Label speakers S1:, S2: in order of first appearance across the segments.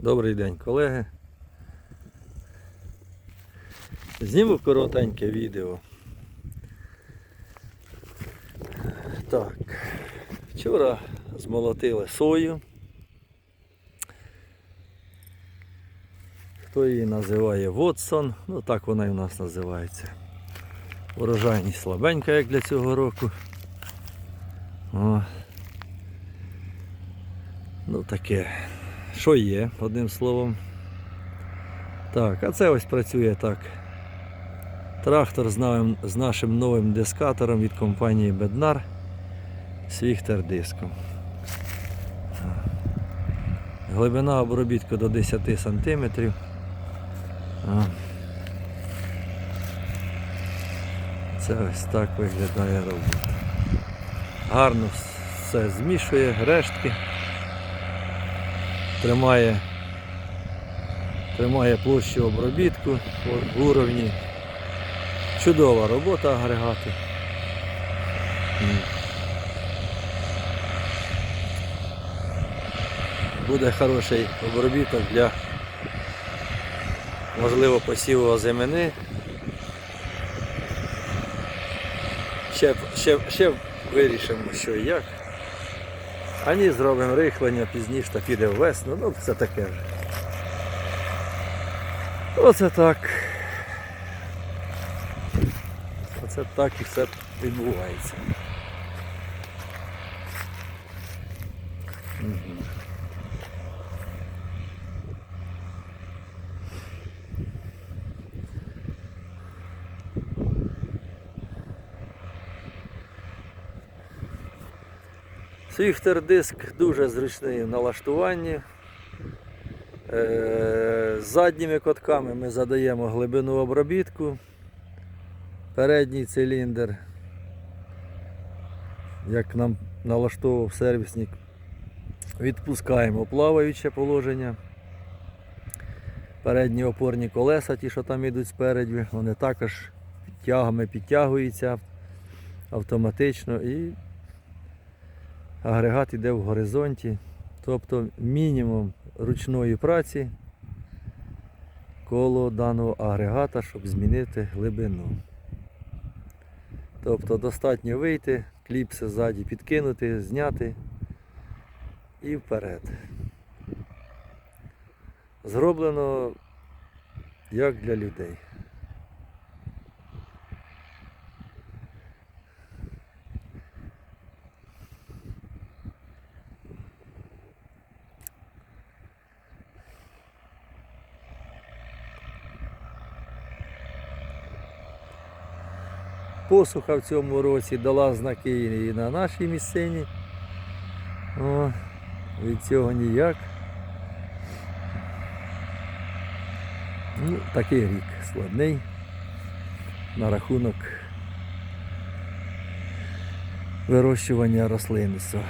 S1: Добрий день, колеги. Зніму коротеньке відео. Так, вчора змолотили сою. Хто її називає Вотсон, ну так вона і в нас називається. Урожайність слабенька, як для цього року. О. Ну таке. Що є, одним словом. Так, а це ось працює так. Трактор з, новим, з нашим новим дискатором від компанії Bednar з віхтер-диском. Глибина обробітку до 10 см. Це ось так виглядає робота. Гарно все змішує, рештки тримає, тримає площу обробітку в уровні. Чудова робота агрегату. Буде хороший обробіток для можливо посіву озимини. Ще, ще, ще вирішимо, що і як. А ні, зробимо рихлення, пізніше та піде весну, ну це таке вже. Оце так. Оце так і все відбувається. Мгм. Свіфтер диск дуже зручний в налаштуванні. Е, задніми котками ми задаємо глибину обробітку. Передній циліндр, як нам налаштовував сервісник, відпускаємо плаваюче положення. Передні опорні колеса, ті, що там йдуть спереді, вони також тягами підтягуються автоматично і агрегат йде в горизонті, тобто мінімум ручної праці коло даного агрегата, щоб змінити глибину. Тобто достатньо вийти, кліпси ззаді підкинути, зняти і вперед. Зроблено як для людей. Посуха в цьому році дала знаки і на нашій місцині. О, від цього ніяк. Ну, такий рік складний на рахунок вирощування рослинництва.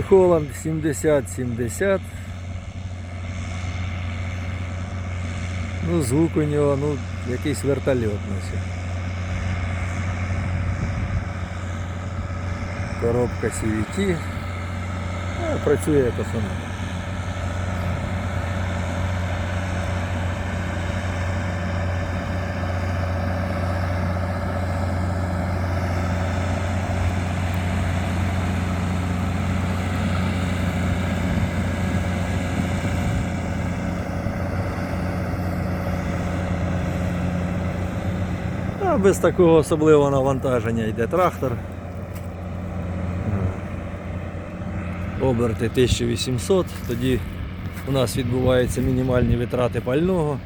S1: Holland 70-70. Ну, звук у нього, ну, якийсь вертольот наче. Коробка CVT. Ну, працює як основне. А без такого особливого навантаження йде трактор. Оберти 1800, тоді у нас відбуваються мінімальні витрати пального.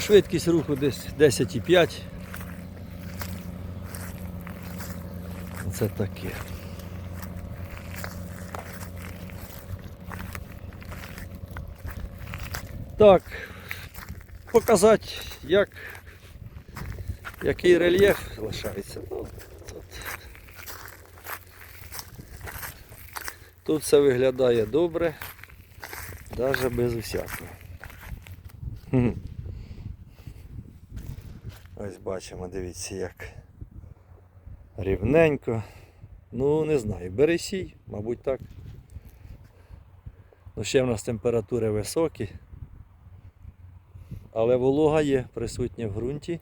S1: Швидкість руху десь 10,5. Це таке. Так, показати, як, який рельєф лишається. Ну, тут. тут все виглядає добре, навіть без усякого. Ось бачимо, дивіться як рівненько. Ну, не знаю, бересій, мабуть так. Ну, ще в нас температури високі. Але волога є присутня в ґрунті,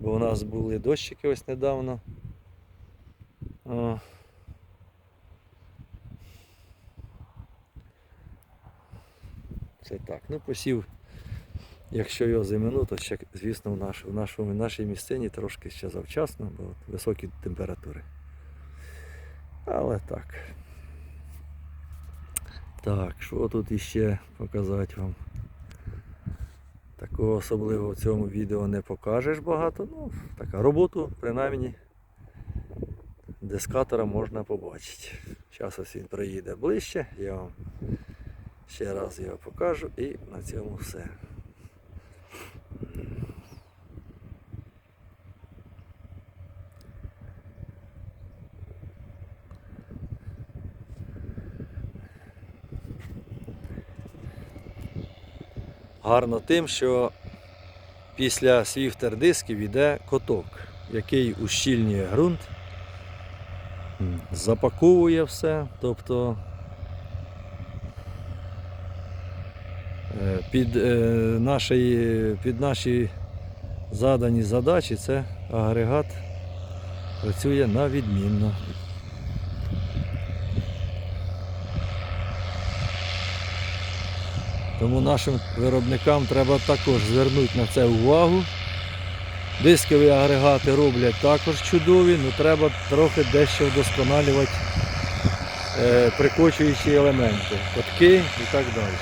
S1: бо у нас були дощики ось недавно. Це так. Ну, посів, якщо його зимину, то ще, звісно, в, наш, в, нашому, в нашій місцині трошки ще завчасно, бо високі температури. Але так. Так, що тут іще показати вам? Такого особливого в цьому відео не покажеш багато. Ну, така роботу, принаймні, дискатора можна побачити. Зараз ось він приїде ближче, я вам ще раз його покажу і на цьому все. Гарно тим, що після свіфтер дисків йде коток, який ущільнює ґрунт, запаковує все, тобто е, під, е, наші, під наші задані задачі це агрегат працює на відмінно. Тому нашим виробникам треба також звернути на це увагу. Дискові агрегати роблять також чудові, але треба трохи дещо вдосконалювати е, прикочуючі елементи, котки і так далі.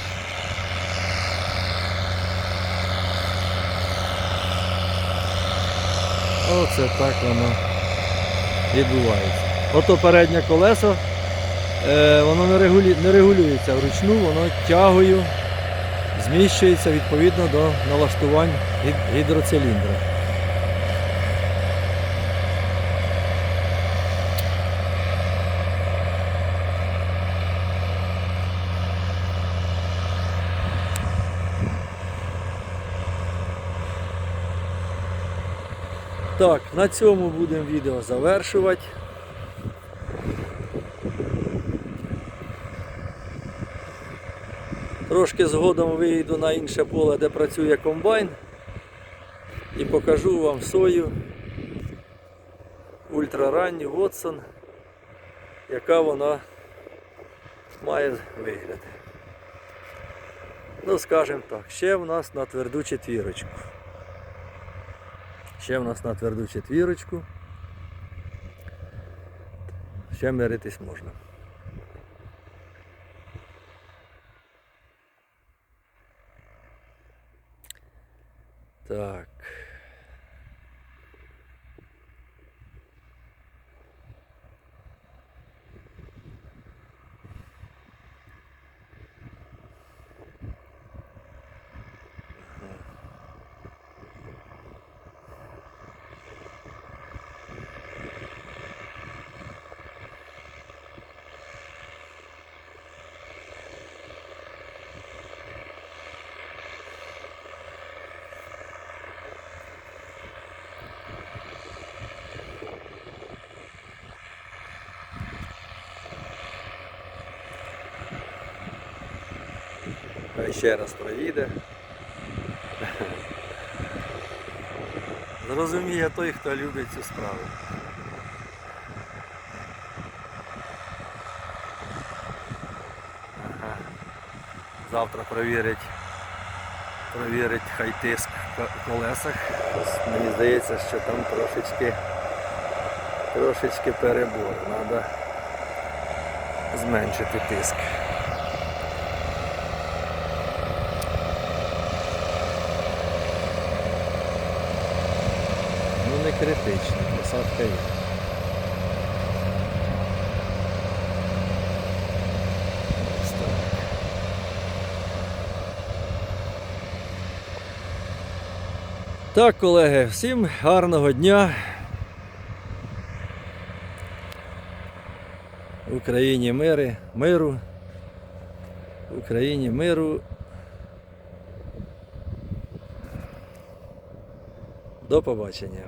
S1: Оце так воно відбувається. Ото переднє колесо, е, воно не, регулі... не регулюється вручну, воно тягою зміщується відповідно до налаштувань гід- гідроциліндра. Так, на цьому будемо відео завершувати. Трошки згодом вийду на інше поле, де працює комбайн. І покажу вам сою ультраранню Watson, яка вона має вигляд. Ну, скажімо так, ще в нас на тверду четвірочку. Ще в нас на тверду четвірочку. Ще миритись можна. Так. Ще раз проїде. Зрозуміє той, хто любить цю справу. Завтра провірить, провірить хай тиск в колесах. Мені здається, що там трошечки, трошечки перебор. Треба зменшити тиск. Ну не критично, посадка є. Так, колеги, всім гарного дня. В Україні мири, миру. В Україні миру. До побачення.